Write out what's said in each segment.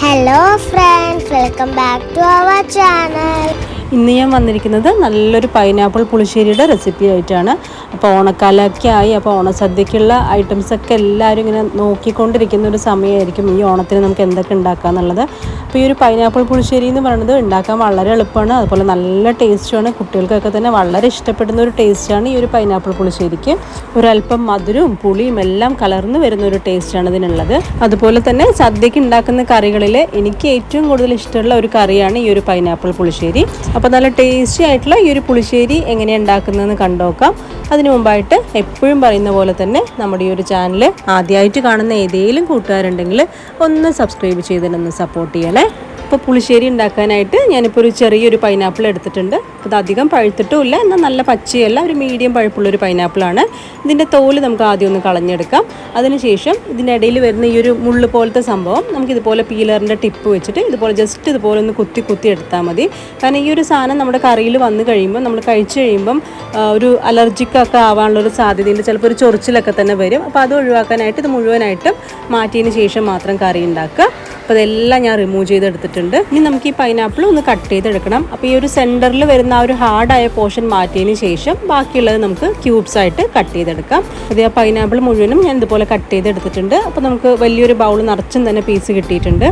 Hello friends welcome back to our channel ഇന്ന് ഞാൻ വന്നിരിക്കുന്നത് നല്ലൊരു പൈനാപ്പിൾ പുളിശ്ശേരിയുടെ റെസിപ്പി ആയിട്ടാണ്. അപ്പോൾ ഓണക്കാലമൊക്കെ ആയി അപ്പോൾ ഓണസദ്യക്കുള്ള ഐറ്റംസൊക്കെ എല്ലാവരും ഇങ്ങനെ നോക്കിക്കൊണ്ടിരിക്കുന്ന ഒരു സമയമായിരിക്കും ഈ ഓണത്തിന് നമുക്ക് എന്തൊക്കെ ഉണ്ടാക്കുക എന്നുള്ളത്. അപ്പോൾ ഈ ഒരു പൈനാപ്പിൾ പുളിശ്ശേരി എന്ന് പറയുന്നത് ഉണ്ടാക്കാൻ വളരെ എളുപ്പമാണ് അതുപോലെ നല്ല ടേസ്റ്റുമാണ് കുട്ടികൾക്കൊക്കെ തന്നെ വളരെ ഇഷ്ടപ്പെടുന്ന ഒരു ടേസ്റ്റാണ് ഈ ഒരു പൈനാപ്പിൾ പുളിശ്ശേരിക്ക്. ഒരല്പം മധുരവും പുളിയും എല്ലാം കലർന്ന് വരുന്ന ഒരു ടേസ്റ്റാണ് ഇതിനുള്ളത്. അതുപോലെ തന്നെ സദ്യക്ക് ഉണ്ടാക്കുന്ന കറികളിൽ എനിക്ക് ഏറ്റവും കൂടുതൽ ഇഷ്ടമുള്ള ഒരു കറിയാണ് ഈ ഒരു പൈനാപ്പിൾ പുളിശ്ശേരി. അപ്പോൾ നല്ല ടേസ്റ്റി ആയിട്ടുള്ള ഈ ഒരു പുളിശ്ശേരി എങ്ങനെയാണ് ഉണ്ടാക്കുന്നതെന്ന് കണ്ടുനോക്കാം അതിനു മുമ്പായിട്ട് എപ്പോഴും പറയുന്ന പോലെ തന്നെ നമ്മുടെ ഈ ഒരു ചാനൽ ആദ്യമായിട്ട് കാണുന്ന ഏതെങ്കിലും കൂട്ടുകാരുണ്ടെങ്കിൽ ഒന്ന് സബ്സ്ക്രൈബ് ചെയ്തിട്ടൊന്ന് സപ്പോർട്ട് ചെയ്യണേ. ഇപ്പോൾ പുളിശ്ശേരി ഉണ്ടാക്കാനായിട്ട് ഞാനിപ്പോൾ ഒരു ചെറിയൊരു പൈനാപ്പിൾ എടുത്തിട്ടുണ്ട്. അത് അധികം പഴുത്തിട്ടുമില്ല. എന്നാൽ നല്ല പച്ചയല്ല ഒരു മീഡിയം പഴുപ്പുള്ളൊരു പൈനാപ്പിളാണ് ഇതിന്റെ തോൽ നമുക്ക് ആദ്യം ഒന്ന് കളഞ്ഞെടുക്കാം. അതിനുശേഷം ഇതിന്റെ ഇടയിൽ വരുന്ന ഈ ഒരു മുള്ളു പോലത്തെ സംഭവം നമുക്ക് ഇതുപോലെ പീലറിന്റെ ടിപ്പ് വെച്ചിട്ട് ഇതുപോലെ ജസ്റ്റ് ഇതുപോലെ ഒന്ന് കുത്തി കുത്തി എടുത്താൽ മതി. കാരണം ഈ ഒരു സാധനം നമ്മുടെ കറിയിൽ വന്നു കഴിയുമ്പോൾ നമ്മൾ കഴിച്ചു കഴിയുമ്പം ഒരു അലർജിക്കൊക്കെ ആവാനുള്ളൊരു സാധ്യതയുണ്ട്. ചിലപ്പോൾ ഒരു ചൊറിച്ചിലൊക്കെ തന്നെ വരും. അപ്പോൾ അത് ഒഴിവാക്കാനായിട്ട് ഇത് മുഴുവനായിട്ടും മാറ്റിയതിന് ശേഷം മാത്രം കറി ഉണ്ടാക്കുക. അപ്പോൾ ഇതെല്ലാം ഞാൻ റിമൂവ് ചെയ്തെടുത്തിട്ടുണ്ട് ഇനി നമുക്ക് ഈ പൈനാപ്പിൾ ഒന്ന് കട്ട് ചെയ്തെടുക്കണം. അപ്പോൾ ഈ ഒരു സെന്ററിൽ വരുന്ന ആ ഒരു ഹാർഡായ പോർഷൻ മാറ്റിയതിന് ശേഷം ബാക്കിയുള്ളത് നമുക്ക് ക്യൂബ്സ് ആയിട്ട് കട്ട് ചെയ്തെടുക്കാം. അത് ആ പൈനാപ്പിൾ മുഴുവനും ഞാൻ ഇതുപോലെ കട്ട് ചെയ്തെടുത്തിട്ടുണ്ട്. അപ്പോൾ നമുക്ക് വലിയൊരു ബൗൾ നിറച്ചും തന്നെ പീസ് കിട്ടിയിട്ടുണ്ട്.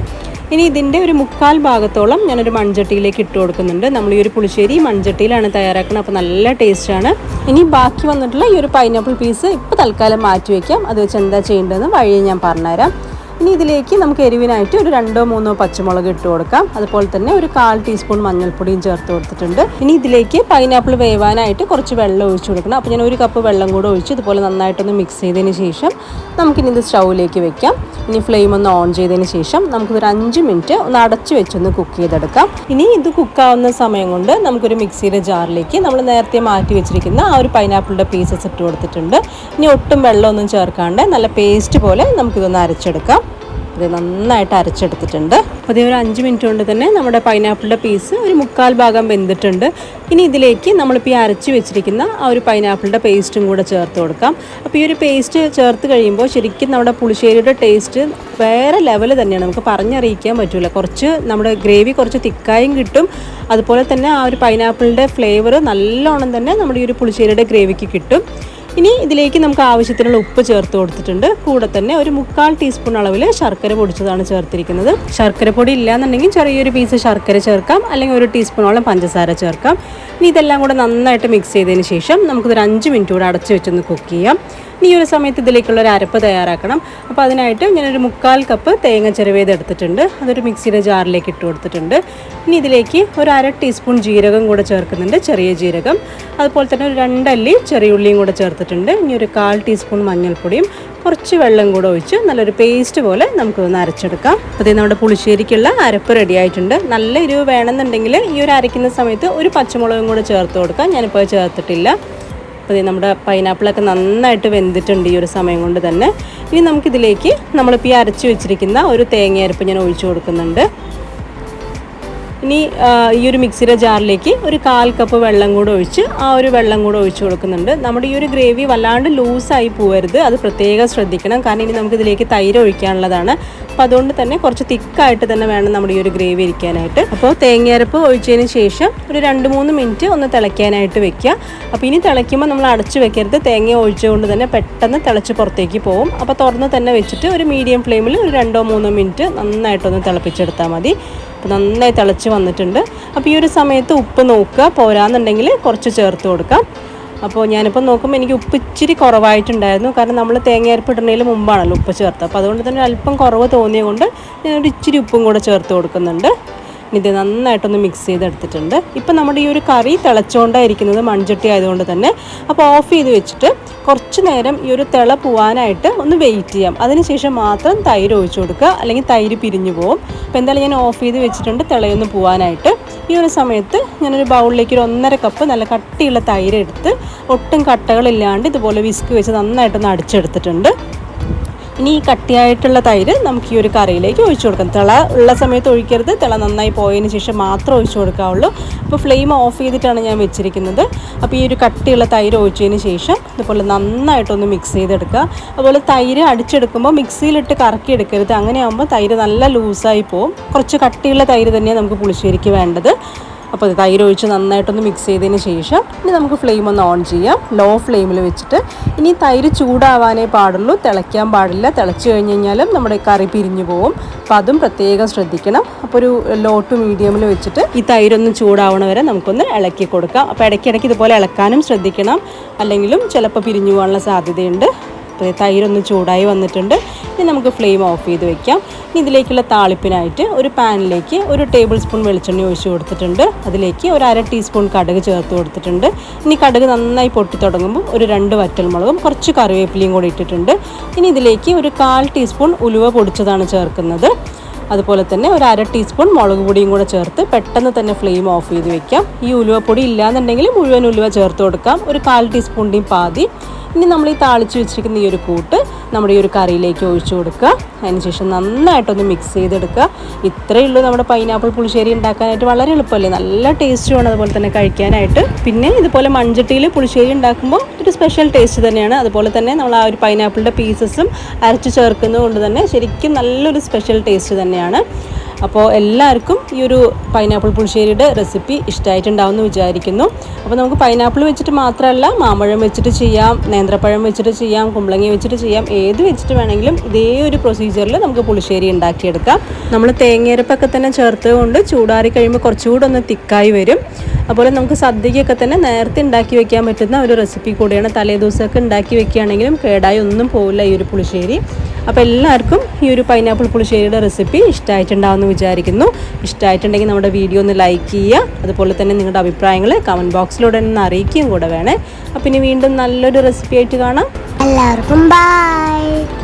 ഇനി ഇതിന്റെ ഒരു മുക്കാൽ ഭാഗത്തോളം ഞാനൊരു മൺചട്ടിയിലേക്ക് ഇട്ട് കൊടുക്കുന്നുണ്ട്. നമ്മൾ ഈ ഒരു പുളിശ്ശേരി മൺചട്ടിയിലാണ് തയ്യാറാക്കുന്നത്. അപ്പോൾ നല്ല ടേസ്റ്റാണ് ഇനി ബാക്കി വന്നിട്ടുള്ള ഈ ഒരു പൈനാപ്പിൾ പീസ് ഇപ്പോൾ തൽക്കാലം മാറ്റി വയ്ക്കാം. അത് വെച്ച് എന്താ ചെയ്യേണ്ടതെന്ന് വഴിയെ ഞാൻ പറഞ്ഞുതരാം. ഇനി ഇതിലേക്ക് നമുക്ക് എരിവിനായിട്ട് ഒരു രണ്ടോ മൂന്നോ പച്ചമുളക് ഇട്ട് കൊടുക്കാം. അതുപോലെ തന്നെ ഒരു കാൽ ടീസ്പൂൺ മഞ്ഞൾപ്പൊടിയും ചേർത്ത് കൊടുത്തിട്ടുണ്ട്. ഇനി ഇതിലേക്ക് പൈനാപ്പിൾ വേവാനായിട്ട് കുറച്ച് വെള്ളം ഒഴിച്ചു കൊടുക്കണം. അപ്പോൾ ഞാൻ ഒരു കപ്പ് വെള്ളം കൂടെ ഒഴിച്ച് ഇതുപോലെ നന്നായിട്ടൊന്ന് മിക്സ് ചെയ്തതിന് ശേഷം നമുക്കിനി ഇത് സ്റ്റൗവിലേക്ക് വെക്കാം. ഇനി ഫ്ലെയിം ഒന്ന് ഓൺ ചെയ്തതിന് ശേഷം നമുക്കിതൊരു അഞ്ച് മിനിറ്റ് ഒന്ന് അടച്ച് വെച്ചൊന്ന് കുക്ക് ചെയ്തെടുക്കാം. ഇനി ഇത് കുക്കാവുന്ന സമയം കൊണ്ട് നമുക്കൊരു മിക്സിയുടെ ജാറിലേക്ക് നമ്മൾ നേരത്തെ മാറ്റി വെച്ചിരിക്കുന്ന ആ ഒരു പൈനാപ്പിളിന്റെ പീസസ് ഇട്ട് കൊടുത്തിട്ടുണ്ട്. ഇനി ഒട്ടും വെള്ളമൊന്നും ചേർക്കാണ്ട് നല്ല പേസ്റ്റ് പോലെ നമുക്കിതൊന്ന് അരച്ചെടുക്കാം. ഇത് നന്നായിട്ട് അരച്ചെടുത്തിട്ടുണ്ട്. ഇത് ഒരു അഞ്ച് മിനിറ്റ് കൊണ്ട് തന്നെ നമ്മുടെ പൈനാപ്പിളിന്റെ പീസ് ഒരു മുക്കാൽ ഭാഗം വെന്തിട്ടുണ്ട്. ഇനി ഇതിലേക്ക് നമ്മളിപ്പോൾ ഈ അരച്ച് വെച്ചിരിക്കുന്ന ആ ഒരു പൈനാപ്പിളിന്റെ പേസ്റ്റും കൂടെ ചേർത്ത് കൊടുക്കാം. അപ്പോൾ ഈ ഒരു പേസ്റ്റ് ചേർത്ത് കഴിയുമ്പോൾ ശരിക്കും നമ്മുടെ പുളിശ്ശേരിയുടെ ടേസ്റ്റ് വേറെ ലെവൽ തന്നെയാണ്. നമുക്ക് പറഞ്ഞറിയിക്കാൻ പറ്റില്ല കുറച്ച് നമ്മുടെ ഗ്രേവി കുറച്ച് തിക്കായും കിട്ടും. അതുപോലെ തന്നെ ആ ഒരു പൈനാപ്പിളിന്റെ ഫ്ലേവർ നല്ലോണം തന്നെ നമ്മുടെ ഈ ഒരു പുളിശ്ശേരിയുടെ ഗ്രേവിക്ക് കിട്ടും. ഇനി ഇതിലേക്ക് നമുക്ക് ആവശ്യത്തിനുള്ള ഉപ്പ് ചേർത്ത് കൊടുത്തിട്ടുണ്ട്. കൂടെ തന്നെ ഒരു മുക്കാൽ ടീസ്പൂൺ അളവിൽ ശർക്കര പൊടിച്ചതാണ് ചേർത്തിരിക്കുന്നത്. ശർക്കര പൊടി ഇല്ലാന്നുണ്ടെങ്കിൽ ചെറിയൊരു പീസ് ശർക്കര ചേർക്കാം. അല്ലെങ്കിൽ ഒരു ടീസ്പൂണോളം പഞ്ചസാര ചേർക്കാം. ഇനി ഇതെല്ലാം കൂടെ നന്നായിട്ട് മിക്സ് ചെയ്തതിന് ശേഷം നമുക്കിതൊരു അഞ്ച് മിനിറ്റ് കൂടെ അടച്ചു വെച്ചൊന്ന് കുക്ക് ചെയ്യാം. ഈ ഒരു സമയത്ത് ഇതിലേക്കുള്ള ഒരു അരപ്പ് തയ്യാറാക്കണം. അപ്പോൾ അതിനായിട്ട് ഞാനൊരു മുക്കാൽ കപ്പ് തേങ്ങ ചെറുവേത് എടുത്തിട്ടുണ്ട്. അതൊരു മിക്സിയുടെ ജാറിലേക്ക് ഇട്ട് കൊടുത്തിട്ടുണ്ട്. ഇനി ഇതിലേക്ക് ഒരു അര ടീസ്പൂൺ ജീരകം കൂടെ ചേർക്കുന്നുണ്ട് ചെറിയ ജീരകം. അതുപോലെ തന്നെ ഒരു രണ്ടല്ലി ചെറിയ ഉള്ളിയും കൂടെ ചേർത്തിട്ടുണ്ട്. ഇനി ഒരു കാൽ ടീസ്പൂൺ മഞ്ഞൾപ്പൊടിയും കുറച്ച് വെള്ളം കൂടെ ഒഴിച്ച് നല്ലൊരു പേസ്റ്റ് പോലെ നമുക്ക് ഒന്ന് അരച്ചെടുക്കാം ഇത് നമ്മുടെ പുളിശ്ശേരിക്കുള്ള അരപ്പ് റെഡി ആയിട്ടുണ്ട്. നല്ല എരിവ് വേണമെന്നുണ്ടെങ്കിൽ ഈ ഒരു അരയ്ക്കുന്ന സമയത്ത് ഒരു പച്ചമുളകും കൂടെ ചേർത്ത് കൊടുക്കാം. ഞാനിപ്പോൾ അത് ചേർത്തിട്ടില്ല. അപ്പോൾ നമ്മുടെ പൈനാപ്പിളൊക്കെ നന്നായിട്ട് വെന്തിട്ടുണ്ട് ഈ ഒരു സമയം കൊണ്ട് തന്നെ. ഇനി നമുക്കിതിലേക്ക് നമ്മളിപ്പോൾ ഈ അരച്ച് വെച്ചിരിക്കുന്ന ഒരു തേങ്ങയരപ്പ് ഞാൻ ഒഴിച്ചു കൊടുക്കുന്നുണ്ട്. ഇനി ഈ ഒരു മിക്സിയുടെ ജാറിലേക്ക് ഒരു കാൽ കപ്പ് വെള്ളം കൂടെ ഒഴിച്ച് ആ ഒരു വെള്ളം കൂടെ ഒഴിച്ച് കൊടുക്കുന്നുണ്ട്. നമ്മുടെ ഈ ഒരു ഗ്രേവി വല്ലാണ്ട് ലൂസായി പോകരുത് അത് പ്രത്യേകം ശ്രദ്ധിക്കണം. കാരണം ഇനി നമുക്ക് ഇതിലേക്ക് തൈര് ഒഴിക്കാനുള്ളതാണ്. അപ്പോൾ അതുകൊണ്ട് തന്നെ കുറച്ച് തിക്കായിട്ട് തന്നെ വേണം നമ്മുടെ ഈ ഒരു ഗ്രേവി ഇരിക്കാനായിട്ട്. അപ്പോൾ തേങ്ങയരപ്പ് ഒഴിച്ചതിന് ശേഷം ഒരു രണ്ട് മൂന്ന് മിനിറ്റ് ഒന്ന് തിളയ്ക്കാനായിട്ട് വെക്കുക. അപ്പോൾ ഇനി തിളയ്ക്കുമ്പോൾ നമ്മൾ അടച്ചു വെക്കരുത്. തേങ്ങ ഒഴിച്ചുകൊണ്ട് തന്നെ പെട്ടെന്ന് തിളച്ച് പുറത്തേക്ക് പോകും. അപ്പോൾ തുറന്ന് തന്നെ വെച്ചിട്ട് ഒരു മീഡിയം ഫ്ലെയിമിൽ ഒരു രണ്ടോ മൂന്നോ മിനിറ്റ് നന്നായിട്ടൊന്ന് തിളപ്പിച്ചെടുത്താൽ മതി. അപ്പോൾ നന്നായി തിളച്ച് വന്നിട്ടുണ്ട്. അപ്പോൾ ഈ ഒരു സമയത്ത് ഉപ്പ് നോക്കുക. പോരാന്നുണ്ടെങ്കിൽ കുറച്ച് ചേർത്ത് കൊടുക്കാം. അപ്പോൾ ഞാനിപ്പോൾ നോക്കുമ്പോൾ എനിക്ക് ഉപ്പ് ഇച്ചിരി കുറവായിട്ടുണ്ടായിരുന്നു. കാരണം നമ്മൾ തേങ്ങയരപ്പ് ഇടുന്നതിന് മുമ്പാണല്ലോ ഉപ്പ് ചേർത്തത് അപ്പോൾ അതുകൊണ്ട് തന്നെ അല്പം കുറവ് തോന്നിയതുകൊണ്ട് ഞാനൊരു ഇച്ചിരി ഉപ്പും കൂടെ ചേർത്ത് കൊടുക്കുന്നുണ്ട്. ഇത് നന്നായിട്ടൊന്ന് മിക്സ് ചെയ്തെടുത്തിട്ടുണ്ട്. ഇപ്പം നമ്മുടെ ഈ ഒരു കറി തിളച്ചുകൊണ്ടായിരിക്കുന്നത് മൺചട്ടി ആയതുകൊണ്ട് തന്നെ. അപ്പോൾ ഓഫ് ചെയ്ത് വെച്ചിട്ട് കുറച്ച് നേരം ഈ ഒരു തിള പോവാനായിട്ട് ഒന്ന് വെയിറ്റ് ചെയ്യാം. അതിനുശേഷം മാത്രം തൈര് ഒഴിച്ചു കൊടുക്കുക. അല്ലെങ്കിൽ തൈര് പിരിഞ്ഞു പോകും അപ്പോൾ എന്തായാലും ഞാൻ ഓഫ് ചെയ്ത് വെച്ചിട്ടുണ്ട് തിളയൊന്ന് പോവാനായിട്ട്. ഈ ഒരു സമയത്ത് ഞാനൊരു ബൗളിലേക്ക് ഒരു ഒന്നര കപ്പ് നല്ല കട്ടിയുള്ള തൈര് എടുത്ത് ഒട്ടും കട്ടകളില്ലാണ്ട് ഇതുപോലെ വിസ്ക് വെച്ച് നന്നായിട്ടൊന്ന് അടിച്ചെടുത്തിട്ടുണ്ട്. ഇനി ഈ കട്ടിയായിട്ടുള്ള തൈര് നമുക്ക് ഈ ഒരു കറിയിലേക്ക് ഒഴിച്ചു കൊടുക്കാം. തിള ഉള്ള സമയത്ത് ഒഴിക്കരുത്. തിള നന്നായി പോയതിന് ശേഷം മാത്രം ഒഴിച്ചു കൊടുക്കാവുള്ളൂ. അപ്പോൾ ഫ്ലെയിം ഓഫ് ചെയ്തിട്ടാണ് ഞാൻ വെച്ചിരിക്കുന്നത്. അപ്പോൾ ഈ ഒരു കട്ടിയുള്ള തൈര് ഒഴിച്ചതിന് ശേഷം ഇതുപോലെ നന്നായിട്ടൊന്ന് മിക്സ് ചെയ്തെടുക്കുക. അതുപോലെ തൈര് അടിച്ചെടുക്കുമ്പോൾ മിക്സിയിലിട്ട് കറക്കി എടുക്കരുത് അങ്ങനെ ആകുമ്പോൾ തൈര് നല്ല ലൂസായി പോകും കുറച്ച് കട്ടിയുള്ള തൈര് തന്നെയാണ് നമുക്ക് പുളിശ്ശേരിക്ക് വേണ്ടത്. അപ്പോൾ ഇത് തൈര് ഒഴിച്ച് നന്നായിട്ടൊന്ന് മിക്സ് ചെയ്തതിന് ശേഷം ഇനി നമുക്ക് ഫ്ലെയിം ഒന്ന് ഓൺ ചെയ്യാം. ലോ ഫ്ലെയിമിൽ വെച്ചിട്ട്. ഇനി തൈര് ചൂടാവാനേ പാടുള്ളൂ. തിളയ്ക്കാൻ പാടില്ല. തിളച്ച് കഴിഞ്ഞ് കഴിഞ്ഞാലും നമ്മുടെ കറി പിരിഞ്ഞു പോകും അപ്പോൾ അതും പ്രത്യേകം ശ്രദ്ധിക്കണം. അപ്പോൾ ഒരു ലോ ടു മീഡിയമിൽ വെച്ചിട്ട് ഈ തൈരൊന്ന് ചൂടാവണ വരെ നമുക്കൊന്ന് ഇളക്കി കൊടുക്കാം. അപ്പോൾ ഇടയ്ക്കിടയ്ക്ക് ഇതുപോലെ ഇളക്കാനും ശ്രദ്ധിക്കണം. അല്ലെങ്കിലും ചിലപ്പോൾ പിരിഞ്ഞു പോകാനുള്ള സാധ്യതയുണ്ട്. തൈരൊന്ന് ചൂടായി വന്നിട്ടുണ്ട്. ഇനി നമുക്ക് ഫ്ലെയിം ഓഫ് ചെയ്ത് വെക്കാം. ഇനി ഇതിലേക്കുള്ള താളിപ്പിനായിട്ട് ഒരു പാനിലേക്ക് ഒരു ടേബിൾ സ്പൂൺ വെളിച്ചെണ്ണ ഒഴിച്ചു കൊടുത്തിട്ടുണ്ട്. അതിലേക്ക് ഒരു അര ടീസ്പൂൺ കടുക് ചേർത്ത് കൊടുത്തിട്ടുണ്ട്. ഇനി കടുക് നന്നായി പൊട്ടി തുടങ്ങുമ്പോൾ ഒരു രണ്ട് വറ്റൽ മുളകും കുറച്ച് കറിവേപ്പിലയും കൂടി ഇട്ടിട്ടുണ്ട്. ഇനി ഇതിലേക്ക് ഒരു കാൽ ടീസ്പൂൺ ഉലുവ പൊടിച്ചതാണ് ചേർക്കുന്നത്. അതുപോലെ തന്നെ ഒരു അര ടീസ്പൂൺ മുളക് പൊടിയും കൂടെ ചേർത്ത് പെട്ടെന്ന് തന്നെ ഫ്ലെയിം ഓഫ് ചെയ്ത് വെക്കാം. ഈ ഉലുവപ്പൊടി ഇല്ലാന്നുണ്ടെങ്കിൽ മുഴുവൻ ഉലുവ ചേർത്ത് കൊടുക്കാം. ഒരു കാൽ ടീസ്പൂണിന്റെയും പാതി. ഇനി നമ്മൾ ഈ താളിച്ച് വെച്ചിരിക്കുന്ന ഈ ഒരു കൂട്ട് നമ്മുടെ ഈ ഒരു കറിയിലേക്ക് ഒഴിച്ചു കൊടുക്കുക. അതിനുശേഷം നന്നായിട്ടൊന്ന് മിക്സ് ചെയ്തെടുക്കുക. ഇത്രയേ ഉള്ളൂ നമ്മുടെ പൈനാപ്പിൾ പുളിശ്ശേരി ഉണ്ടാക്കാനായിട്ട് വളരെ എളുപ്പമല്ലേ? നല്ല ടേസ്റ്റുമാണ് അതുപോലെ തന്നെ കഴിക്കാനായിട്ട്. പിന്നെ ഇതുപോലെ മൺചട്ടിയിൽ പുളിശ്ശേരി ഉണ്ടാക്കുമ്പോൾ ഒരു സ്പെഷ്യൽ ടേസ്റ്റ് തന്നെയാണ്. അതുപോലെ തന്നെ നമ്മൾ ആ ഒരു പൈനാപ്പിളിന്റെ പീസസും അരച്ച് ചേർക്കുന്നത് കൊണ്ട് തന്നെ ശരിക്കും നല്ലൊരു സ്പെഷ്യൽ ടേസ്റ്റ് തന്നെയാണ്. അപ്പോൾ എല്ലാവർക്കും ഈ ഒരു പൈനാപ്പിൾ പുളിശ്ശേരിയുടെ റെസിപ്പി ഇഷ്ടമായിട്ടുണ്ടാവും എന്ന് വിചാരിക്കുന്നു. അപ്പോൾ നമുക്ക് പൈനാപ്പിൾ വെച്ചിട്ട് മാത്രമല്ല മാമ്പഴം വെച്ചിട്ട് ചെയ്യാം നേന്ത്രപ്പഴം വെച്ചിട്ട് ചെയ്യാം കുമ്പളങ്ങി വെച്ചിട്ട് ചെയ്യാം ഏത് വെച്ചിട്ട് വേണമെങ്കിലും ഇതേ ഒരു പ്രൊസീജിയറിൽ നമുക്ക് പുളിശ്ശേരി ഉണ്ടാക്കിയെടുക്കാം. നമ്മൾ തേങ്ങയരപ്പൊക്കെ തന്നെ ചേർത്തുകൊണ്ട് ചൂടാറി കഴിയുമ്പോൾ കുറച്ചുകൂടെ ഒന്ന് തിക്കായി വരും. അതുപോലെ നമുക്ക് സദ്യയ്ക്കൊക്കെ തന്നെ നേരത്തെ ഉണ്ടാക്കി വെക്കാൻ പറ്റുന്ന ഒരു റെസിപ്പി കൂടിയാണ്. തലേദിവസമൊക്കെ ഉണ്ടാക്കി വെക്കുകയാണെങ്കിലും കേടായി ഒന്നും പോവില്ല ഈ ഒരു പുളിശ്ശേരി. അപ്പോൾ എല്ലാവർക്കും ഈ ഒരു പൈനാപ്പിൾ പുളിശ്ശേരിയുടെ റെസിപ്പി ഇഷ്ടമായിട്ടുണ്ടാവുമെന്ന് വിചാരിക്കുന്നു. ഇഷ്ടമായിട്ടുണ്ടെങ്കിൽ നമ്മുടെ വീഡിയോ ഒന്ന് ലൈക്ക് ചെയ്യുക. അതുപോലെ തന്നെ നിങ്ങളുടെ അഭിപ്രായങ്ങൾ കമന്റ് ബോക്സിലൂടെ ഒന്ന് അറിയിക്കുകയും കൂടെ വേണേ. അപ്പം ഇനി വീണ്ടും നല്ലൊരു റെസിപ്പി ആയിട്ട് കാണാം. എല്ലാവർക്കും ബൈ